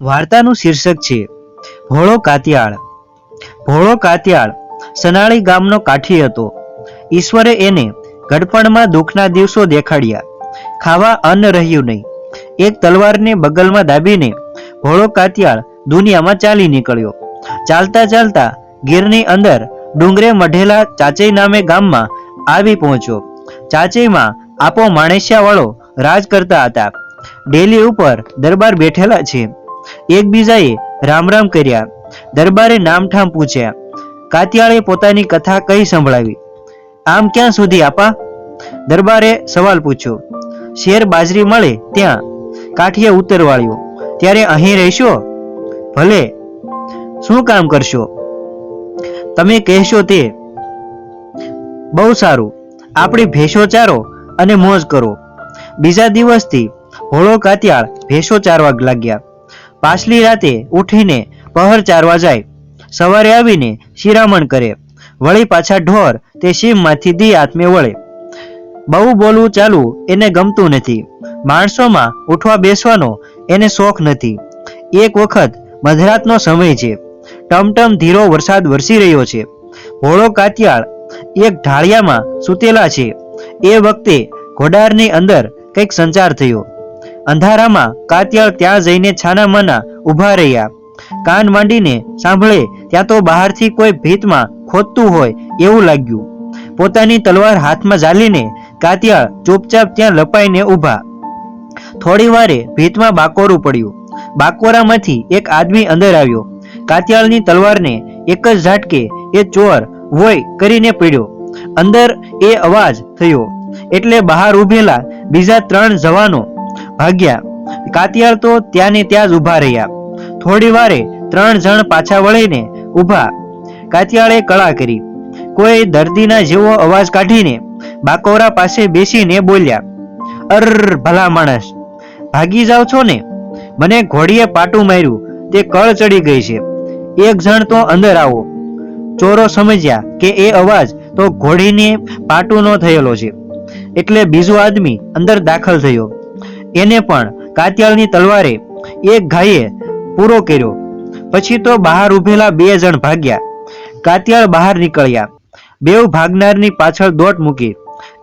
વાર્તાનું શીર્ષક છે, ભોળો કાતિયાળ. ભોળો કાતિયાળ સનાળી ગામનો કાઠી હતો. ઈશ્વરે એને ગડપણમાં દુઃખના દિવસો દેખાડ્યા. ખાવા અન્ન રહ્યું નહીં. એક તલવારને બગલમાં દાબીને ભોળો કાતિયાળ દુનિયામાં ચાલી નીકળ્યો. ચાલતા ચાલતા ગીરની અંદર ડુંગરે મઢેલા ચાચઈ નામે ગામમાં આવી પહોંચ્યો. ચાચઈમાં આપો માણેશિયા વાળો રાજ કરતા હતા. ડેલી ઉપર દરબાર બેઠેલા છે. એકબીજાએ રામ રામ કર્યા. દરબારે નામઠામ પૂછ્યા, કાતિયાળે પોતાની કથા કઈ સંભળાવી? આમ ક્યાં સુધી આપા? દરબારે સવાલ પૂછ્યો, શેર બાજરી મળે ત્યાં? કાઠીએ ઉત્તર વાળ્યો ત્યારે અહીં રહેશો? ભલે. શું કામ કરશો? તમે કહેશો તે. બહુ સારું. આપણી ભેંસો ચારો અને મોજ કરો. બીજા દિવસથી હોળો કાતિયાળ ભેંસો ચારવા લાગ્યા. પાછલી રાતે ઉઠીને પહર ચારવા જાય. સવારે આવીને શિરામણ કરે. વળી પાછા ઢોર તે શિવમાંથી દી આત્મે વળે. બહુ બોલવું ચાલુ એને ગમતું નથી. માણસોમાં ઉઠવા બેસવાનો એને શોખ નથી. એક વખત મધરાતનો સમય છે. ટમટમ ધીરો વરસાદ વરસી રહ્યો છે. ભોળો કાતિયાળ એક ઢાળિયામાં સૂતેલા છે. એ વખતે ઘોડારની અંદર કંઈક સંચાર થયો. અંધારામાં કાતિયાળ ત્યાં જઈને છાનામાના ઊભા રહ્યા. કાન માંડીને સાંભળે, ત્યાં તો બહારથી કોઈ ભીતમાં ખોદતું હોય એવું લાગ્યું. પોતાની તલવાર હાથમાં ઝાલીને કાતિયાળ ચૂપચાપ ત્યાં લપાઈને ઊભા. થોડી વારે ભીતમાં બાકોરું પડ્યું. બાકોરામાંથી એક આદમી અંદર આવ્યો. કાત્યાળની તલવારને એક જ ઝાટકે એ ચોર વોય કરીને પીડ્યો. અંદર એ અવાજ થયો. એટલે બહાર ઊભેલા બીજા ત્રણ જવાનો ભાગ્યા. કાતિયાર તો ત્યાં ને ત્યાં જ ઊભા રહ્યા. થોડી વારે ત્રણ જણ પાછા વળીને ઊભા. કાતિયાળે કળા કરી. કોઈ દર્દીના જેવો અવાજ કાઢીને બાકોરા પાસે બેસીને બોલ્યા, અર ભલા માણસ, ભાગી જાવ છો ને? મને ઘોડીએ પાટું માર્યું. તે કળ ચડી ગઈ છે. એક જણ તો અંદર આવો. ચોરો સમજ્યા કે એ અવાજ તો ઘોડીને પાટુનો થયેલો છે. એટલે બીજો આદમી અંદર દાખલ થયો. એને પણ કાતિયાળની તલવારે એક ઘાયે પૂરો કર્યો. પછી તો બહાર ઉભેલા બે જણ ભાગ્યા. કાતિયાળ બહાર નીકળ્યા. બેવ ભાગનારની પાછળ દોટ મૂકી.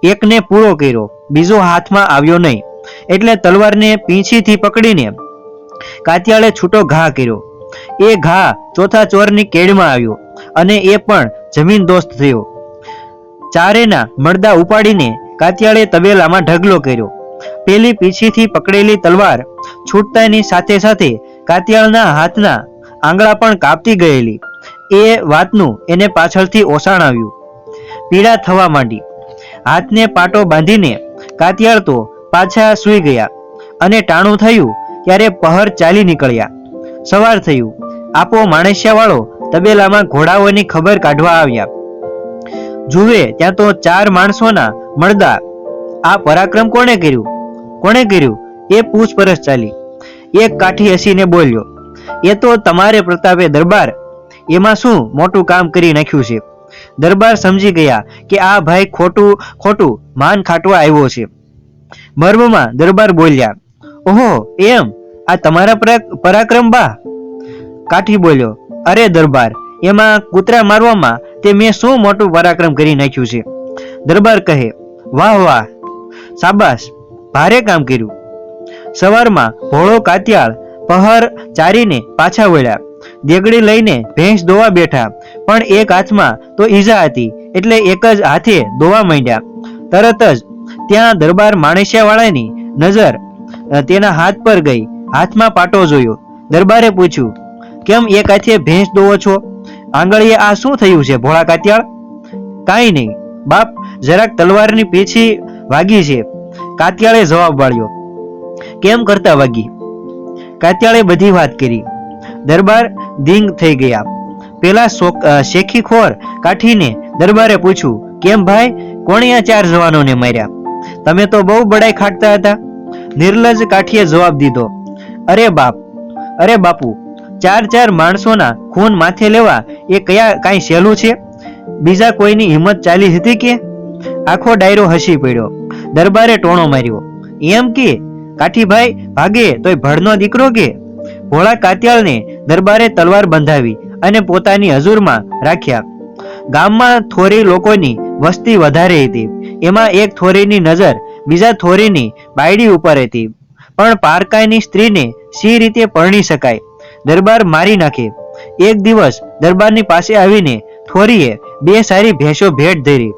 એકને પૂરો કર્યો. બીજો હાથમાં આવ્યો નહીં. એટલે તલવારને પીંછીથી પકડીને કાતિયાળે છૂટો ઘા કર્યો. એ ઘા ચોથા ચોરની કેડમાં આવ્યો અને એ પણ જમીન દોસ્ત થયો. ચારેના મળદા ઉપાડીને કાતિયાળે તબેલામાં ઢગલો કર્યો. પેલી પીછીથી પકડેલી તલવાર છૂટતાની સાથે સાથે કાતિયાળના હાથના આંગળા પણ કાપતી ગયેલી. એ વાતનું એને પાછળથી ઓસાણ આવ્યું. પીડા થવા માંડી. હાથને પાટો બાંધીને કાતિયાળ તો પાછા સૂઈ ગયા અને ટાણું થયું ત્યારે પહર ચાલી નીકળ્યા. સવાર થયું. આપો માણેશિયા વાળો તબેલામાં ઘોડાઓની ખબર કાઢવા આવ્યા. જુએ ત્યાં તો ચાર માણસોના મળદા આ પરાક્રમ કોણે કર્યું? કોણે કર્યું? એ પૂછપરછ ચાલી. એક કાઠી હસીને બોલ્યો, એ તો તમારે પ્રતાપે દરબાર. એમાં શું મોટું કામ કરી નાખ્યું છે? દરબાર સમજી ગયા કે આ ભાઈ ખોટું ખોટું માન ખાટવા આવ્યો છે. મર્મમાં દરબાર બોલ્યા, ઓહો, એમ? આ તમારા પરાક્રમ બા? કાઠી બોલ્યો, અરે દરબાર, એમાં કૂતરા મારવામાં તે મેં શું મોટું પરાક્રમ કરી નાખ્યું છે? દરબાર કહે, વાહ વાહ સાબાસ ભારે કામ કર્યું. સવારમાં ભોળો કાતિયાળ પહર ચારીને પાછા વળ્યા. દેગડી લઈને ભેંસ દોવા બેઠા. પણ એક હાથમાં તો ઈજા હતી, એટલે એક જ હાથે દોવા માંડ્યા. તરત જ ત્યાં દરબાર માણેશિયાવાળાની નજર તેના હાથ પર ગઈ. હાથમાં પાટો જોયો. દરબારે પૂછ્યું, કેમ એક હાથે ભેંસ દોવો છો? આંગળીએ આ શું થયું છે, ભોળા કાતિયાળ? કાંઈ નહીં. બાપ જરાક તલવારની પીછી વાગી છે. કાતિયાળે જવાબ વાળ્યો, કેમ કરતા વાગી? કાતિયાળે બધી વાત કરી. દરબાર ધીંગ થઈ ગયા. પેલા શેખીખોર કાઠીને દરબારે પૂછ્યું, કેમ ભાઈ? કોણે આ ચાર જવાનોને માર્યા? તમે તો બહુ બડાઈ ખાટતા હતા. નિર્લજ કાઠીએ જવાબ દીધો, અરે બાપ, અરે બાપુ, ચાર ચાર માણસોના ખૂન માથે લેવા એ કયા, કાંઈ સહેલું છે? બીજા કોઈની હિંમત ચાલી હતી કે? આખો ડાયરો હસી પડ્યો. દરબારે ટોણો માર્યો. એમ કે, કાઠીભાઈ, ભાગે, તોય ભડનો દીકરો કે? ભોળા કાત્યાળને દરબારે તલવાર બંધાવી અને પોતાની હજુરમાં રાખ્યા. ગામમાં થોરી લોકોની વસ્તી વધારે હતી. એમાં એક થોરીની નજર બીજા થોરીની બાયડી ઉપર હતી. પણ પારકાયની સ્ત્રીને સી રીતે પરણી શકાય? દરબાર મારી નાખે. એક દિવસ દરબારની પાસે આવીને થોરીએ બે સારી ભેંસો ભેટ ધરી.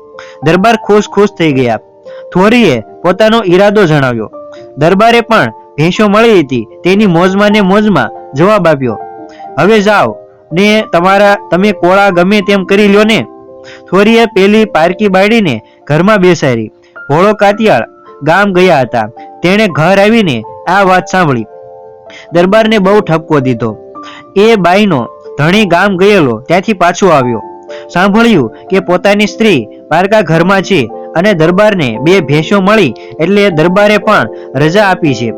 દરબાર ખુશ ખુશ થઈ ગયા. થોરીએ પોતાનો ઈરાદો જણાવ્યો. દરબારે પણ ભેંસો મળી હતી, તેની મોજમાં ને મોજમાં જવાબ આપ્યો, હવે જાઓ ને તમારા, તમે કોળા ગમે તેમ કરી લ્યો ને. થોરીએ પેલી પારકી બાળીને ઘરમાં બેસાડી. ભોળો કાતિયાળ ગામ ગયા હતા. તેણે ઘર આવીને આ વાત સાંભળી. દરબારને બહુ ઠપકો દીધો. એ બાઈનો ધણી ગામ ગયેલો, ત્યાંથી પાછો આવ્યો. સાંભળ્યું કે પોતાની સ્ત્રી પારકા ઘરમાં છે અને દરબારને બે ભેંસો મળી એટલે દરબારે પણ રજા આપી છે.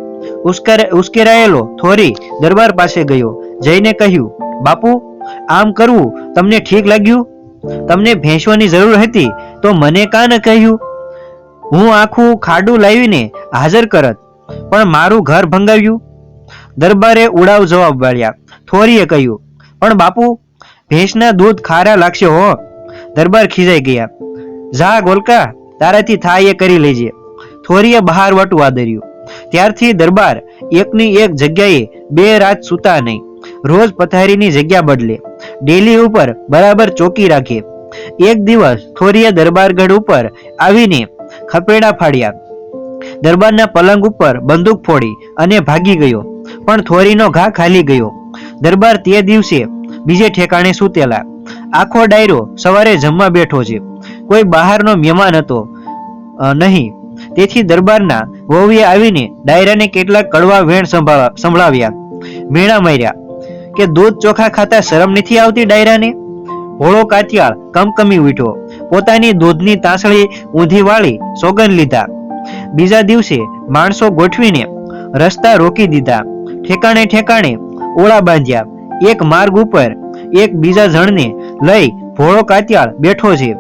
ઉશ્કેરાયેલો થોરી દરબાર પાસે ગયો. જઈને કહ્યું, બાપુ, આમ કરવું તમને ઠીક લાગ્યું? તમને ભેંસવાની જરૂર હતી તો મને કાં ન કહ્યું? હું આખું ખાડું લાવીને હાજર કરત, પણ મારું ઘર ભંગાવ્યું. દરબારે ઉડાવ જવાબ વાળ્યા. થોરીએ કહ્યું, પણ બાપુ, ભેંસના દૂધ ખારા લાગશે હો. દરબાર ખીજાઈ ગયા. જા ગોલકા તારાથી થાય એ કરી લેજે. થોરીએ બહાર વટું આદર્યું ત્યારથી દરબાર એકની એક જગ્યાએ બે રાત સૂતા નહીં. રોજ પથારીની જગ્યા બદલે. ડેલી ઉપર બરાબર ચોકી રાખે. એક દિવસ થોરીએ દરબારગઢ ઉપર આવીને ખપેડા ફાડ્યા. દરબારના પલંગ ઉપર બંદૂક ફોડી અને ભાગી ગયો. પણ થોરીનો ઘા ખાલી ગયો. દરબાર તે દિવસે બીજે ઠેકાણે સૂતેલા. આખો ડાયરો સવારે જમવા બેઠો છે. કોઈ બહારનો મહેમાન હતો નહીં. તેથી દરબારના વહુએ આવીને ડાયરાને કેટલાક કડવા વેણ સંભળાવ્યા. મેણા માર્યા કે દૂધ ચોખા ખાતા શરમ નથી આવતી ડાયરાને? ભોળો કાતિયાળ કમકમી ઉઠ્યો. પોતાની દૂધની તાસળી ઊંધી વાળી સોગન લીધા. બીજા દિવસે માણસો ગોઠવીને રસ્તા રોકી દીધા. ઠેકાણે ઠેકાણે ઓળા બાંધ્યા. એક માર્ગ ઉપર એક બીજા જણને લઈ ભોળો કાતિયાળ બેઠો છે.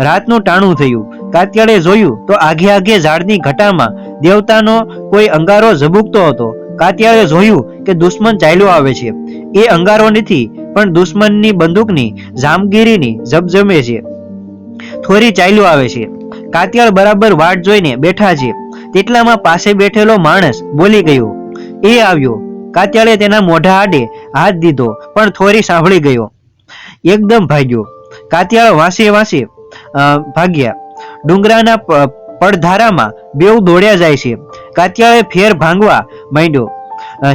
રાતનું ટાણું થયું. કાત્યાળે જોયું તો આઘે આઘે ઝાડની ઘટામાં દેવતાનો કોઈ અંગારો ઝબુકતો હતો. કાત્યાળે જોયું કે દુશ્મન ચાલ્યો આવે છે. એ અંગારો નથી, પણ દુશ્મનની બંદૂકની, જામગીરીની ઝબઝમે છે. થોરી ચાલ્યો આવે છે. કાતિયાળ બરાબર વાટ જોઈને બેઠા છે. તેટલામાં પાસે બેઠેલો માણસ બોલી ગયો. એ આવ્યો. કાતિયાળે તેના મોઢા આડે હાથ દીધો, પણ થોરી સાંભળી ગયો. એકદમ ભાગ્યો. કાતિયાળ વાંસે વાંસે ભાગ્યા. ડુંગરાના પડધારામાં બેઉ દોડ્યા જાય છે. કાત્યાળે ફેર ભાંગવા માંડ્યો.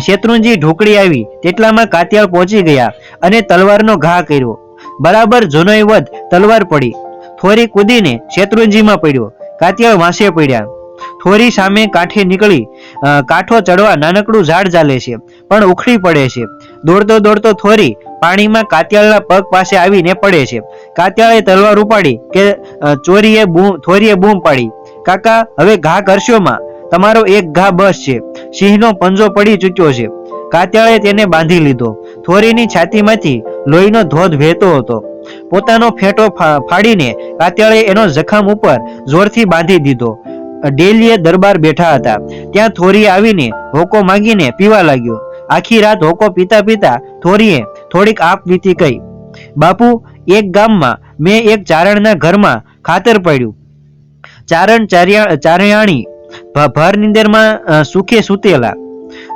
શેત્રુંજી ઢોકળી આવી. તેટલામાં કાત્યાળ પહોંચી ગયા અને તલવારનો ઘા કર્યો. બરાબર જુનોય વધ તલવાર પડી. થોરી કૂદીને શેત્રુંજીમાં પડ્યો. કાતિયાળ વાંસે પડ્યા. થોરી સામે કાંઠે નીકળી. કાંઠો ચડવા નાનકડું ઝાડ ચાલે છે, પણ ઉખડી પડે છે. દોડતો દોડતો થોરી પાણીમાં કાતિયાળના પગ પાસે આવીને પડે છે. કાતિયાળે તલવાર ઉપાડી કે ચોરીએ બૂમ, થોરીએ બૂમ પાડી. કાકા, હવે ઘા કરશોમાં તમારો એક ઘા બસ છે. સિંહનો પંજો પડી ચૂક્યો છે. કાતિયાળે તેને બાંધી લીધો. થોરીની છાતીમાંથી લોહીનો ધોધ વહેતો હતો. પોતાનો ફેંટો ફાડીને કાતિયાળે એનો જખમ ઉપર જોરથી બાંધી દીધો. ડેલીએ દરબાર બેઠા હતા. ત્યાં થોરી આવીને હોકો માંગીને પીવા લાગ્યો. આખી રાત હોકો પીતા પીતા થોરીએ થોડીક આપ વીતી કહી બાપુ, એક ગામમાં મેં એક ચારણના ઘરમાં ખાતર પડ્યું. ચારણ ચાર્યા, ચારયાણી ભર નિંદરમાં સુખે સૂતેલા.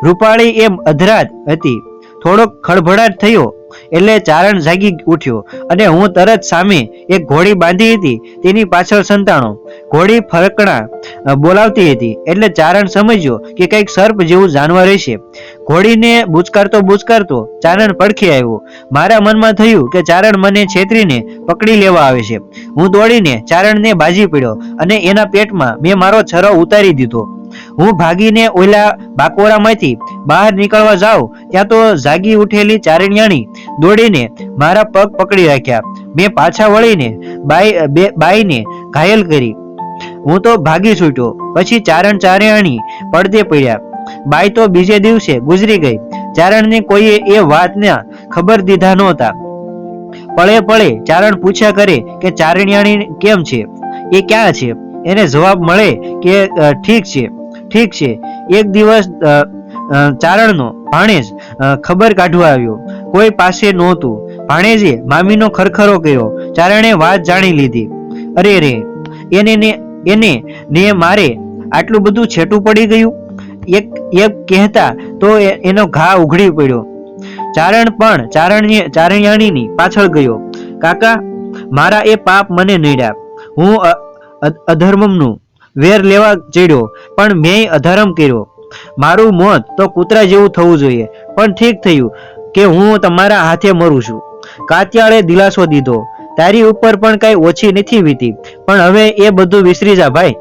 રૂપાળી એમ અધરાત હતી. થોડોક ખળભળાટ થયો. એટલે ચારણ જાગી ઉઠ્યો અને હું તરત સામે એક ઘોડી બાંધી હતી, તેની પાછળ સંતાણો. ઘોડી ફરકણા બોલાવતી હતી, એટલે ચારણ સમજ્યો કે કંઈક સર્પ જેવું જાનવર હશે. ઘોડીને બુચકારતો બુચકારતો ચારણ પડખે આવ્યો. મારા મનમાં થયું કે ચારણ મને છેતરીને પકડી લેવા આવે છે. હું દોડીને ચારણને બાજી પડ્યો અને એના પેટમાં મેં મારો છરો ઉતારી દીધો. હું ભાગીને ઓલા બાકોરામાંથી બહાર નીકળવા જાઉં ત્યાં તો જાગી ઉઠેલી ચારણિયાણી દોડીને મારા પગ પકડી રાખ્યા. મેં પાછા વળીને બાઈ બાઈને ઘાયલ કરી. હું તો ભાગી છૂટ્યો, પછી ચારણ ચારણિયાણી પડદે પડ્યા. બાઈ તો બીજે દિવસે ગુજરી ગઈ. ચારણને કોઈએ એ વાતને ખબર દીધા નહોતા. પળે પળે ચારણ પૂછ્યા કરે કે ચારણિયાણી કેમ છે? એ ક્યાં છે? એને જવાબ મળે કે ઠીક છે ઠીક છે. એક દિવસ ચારણનો ભાણેજ ખબર કાઢવા આવ્યો. કોઈ પાસે નહોતું. ભાણેજે મામીનો ખરખરો કર્યો. ચારણે વાત જાણી લીધી. અરે રે, એને ને એને ને મારે આટલું બધું છેટું પડી ગયું? એક એક કહેતા તો એનો ઘા ઉઘડી પડ્યો. ચારણ પણ ચારણ્ય, ચારણ્યાણીની પાછળ ગયો. કાકા, મારા એ પાપ મને નડ્યા. હું અધર્મનું વેર લેવા ચડ્યો, પણ મેં અધર્મ કર્યો. મારું મોત તો કૂતરા જેવું થવું જોઈએ. પણ ઠીક થયું કે હું તમારા હાથે મરું છું. કાત્યાળે દિલાસો દીધો. તારી ઉપર પણ કઈ ઓછી નથી વીતી. પણ હવે એ બધું વિસરી જા ભાઈ.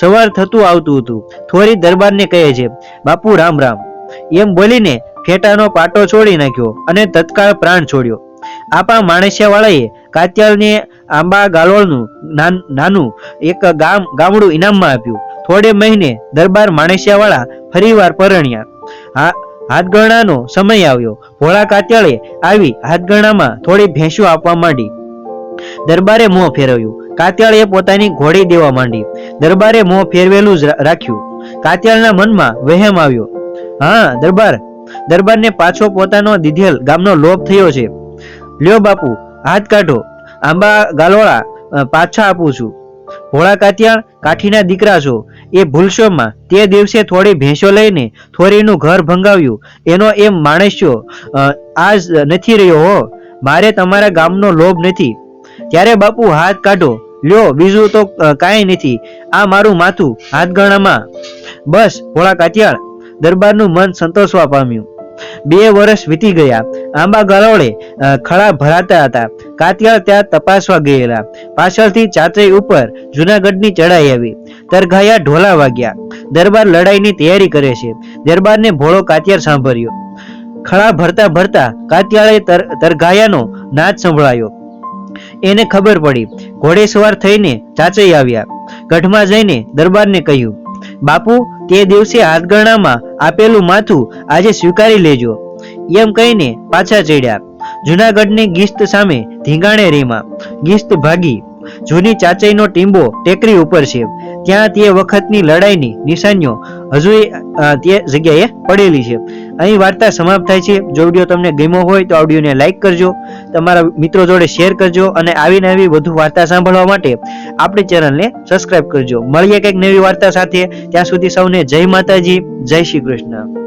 સવાર થતું આવતું હતું. થોરી દરબારને કહે છે, બાપુ, રામ રામ. એમ બોલીને ફેટાનો પાટો છોડી નાખ્યો અને તત્કાળ પ્રાણ છોડ્યો. આપા માણસિયા વાળાએ કાત્યાલને આંબા ગાલોળનું નાનું એક ગામ, ગામડું ઇનામમાં આપ્યું. થોડે મહિને દરબાર માણસિયા વાળા ફરીવાર પરણ્યા. હાથગણાનો સમય આવ્યો. ભોળા કાત્યાળે આવી હાથગણામાં થોડી ભેંસો આપવા માંડી. દરબારે મોં ફેરવ્યું. કાત્યાળે પોતાની ઘોડી દેવા માંડી. દરબારે મોં ફેરવેલું જ રાખ્યું. કાત્યાળના મનમાં વહેમ આવ્યો. હા, દરબાર. દરબારને પાછો પોતાનો દીધેલ ગામનો લોભ થયો છે. લ્યો બાપુ, હાથ કાઢો. આંબા ગાલોળા પાછા આપું છું. ભોળા કાત્યાળ કાઠીના દીકરા છો. એ ભૂલશોમાં તે દિવસે થોડી ભેંસો લઈને થોરીનું ઘર ભંગાવ્યું. એનો એમ માણસ્યો આજ નથી રહ્યો હો. મારે તમારા ગામનો લોભ નથી. ત્યારે બાપુ હાથ કાઢો. લ્યો, બીજું તો કાંઈ નથી. આ મારું માથું હાથગણામાં. બસ ભોળા કાત્યાળ દરબારનું મન સંતોષવા પામ્યું. બે વર્ષ વીતી ગયા. આંબા ગરોળે ખળા ભરાતા હતા. કાતિયાળ ત્યાં તપાસવા ગયેલા. પાછળથી ચાતરી ઉપર જુનાગઢની ચડાઈ આવી. તરઘાયા ઢોલા વાગ્યા. દરબાર લડાઈની તૈયારી કરે છે. દરબારને ભોળો કાતિયાર સાંભળ્યો. ખળા ભરતા ભરતા કાતિયાળે તર, તરઘાયાનો નાદ સંભળાયો. એને ખબર પડી. ઘોડેસવાર થઈને ચાચઈ આવ્યા. ગઢમાં જઈને દરબારને કહ્યું, બાપુ, તે દિવસે હાથગણામાં આપેલું માથું આજે સ્વીકારી લેજો. એમ કહીને પાછા ચડ્યા. જુનાગઢની ગિસ્ત સામે ધીંગાણે રીમાં. ગિસ્ત ભાગી. જૂની ચાચઈનો ટીંબો ટેકરી ઉપર છે. ત્યાં તે વખતની લડાઈની નિશાનીઓ હજુ તે જગ્યાએ પડેલી છે. અહીં વાર્તા સમાપ્ત થાય છે. જો વીડિયો તમને ગમ્યો હોય તો ઓડિયોને લાઇક કરજો, તમારા મિત્રો જોડે શેર કરજો અને આવી નવી વધુ વાર્તા સાંભળવા માટે આપણી ચેનલને સબસ્ક્રાઇબ કરજો. મળીએ કંઈક નવી વાર્તા સાથે. ત્યાં સુધી સૌને જય માતાજી, જય શ્રી કૃષ્ણ.